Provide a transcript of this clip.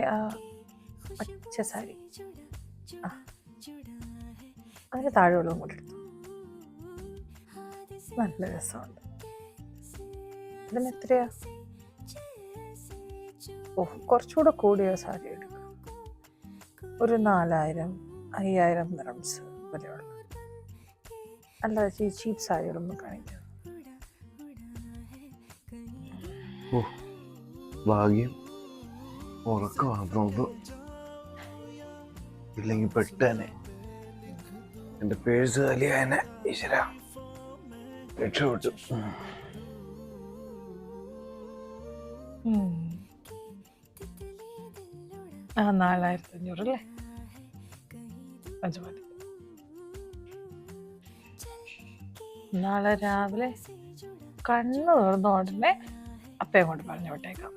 ആ പച്ച സാരി ആ. അതിന് താഴെയുള്ളതും കൂടെ എടുത്തു. നല്ല രസമുണ്ട്. ഇതിന് എത്രയാ? ഓ കുറച്ചുകൂടെ കൂടിയ സാരി എടുക്കും. ഒരു നാലായിരം അയ്യായിരം നിറംസ് വരെയുള്ള അല്ല ഈ ചീപ്പ് സാരികളൊന്നും കാണിക്കാം ഭാഗ്യം. ഉറക്കം ഇല്ലെങ്കിൽ പെട്ടേനെ. എന്റെ പേഴ്സ് കാലിയായനെ ഈശ്വര. രക്ഷപ്പെട്ടു. ആ നാലായിരത്തി അഞ്ഞൂറ് അല്ലേ? അത് മതി നാളെ രാവിലെ കണ്ണു തുറന്ന ഉടനെ അപ്പയും കൊണ്ട് പറഞ്ഞു വിട്ടേക്കാം?